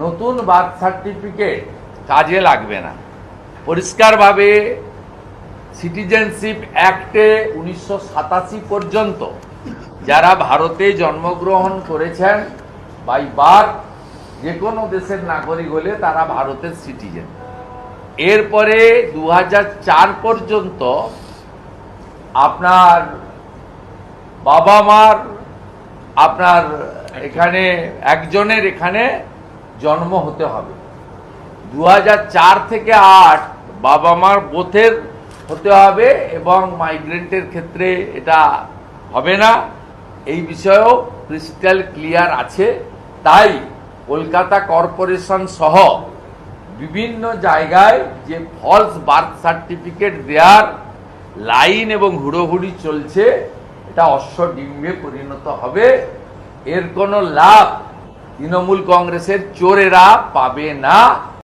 নতুন birth certificate কাজে লাগবে না। পরিষ্কারভাবে সিটিজেনশিপ অ্যাক্টে উনিশশো সাতাশি পর্যন্ত যারা ভারতে জন্মগ্রহণ করেছেন বাই বার্থ যে কোনো দেশের নাগরিক হলে তারা ভারতের সিটিজেন এরপরে দু পর্যন্ত আপনার বাবা মার আপনার এখানে একজনের এখানে জন্ম হতে হবে। দু থেকে আট বাবা মার বোথের হতে হবে এবং মাইগ্রেন্টের ক্ষেত্রে এটা হবে না। এই বিষয়েও ক্রিস্টাল ক্লিয়ার আছে। তাই কলকাতা কর্পোরেশন সহ বিভিন্ন জায়গায় যে ফলস বার্থ সার্টিফিকেট দেওয়ার লাইন এবং হুড়োহুড়ি চলছে, এটা অশ্ব অশ্বডিম্বে পরিণত হবে। এর কোনো লাভ তৃণমূল কংগ্রেসের চোরেরা পাবে না।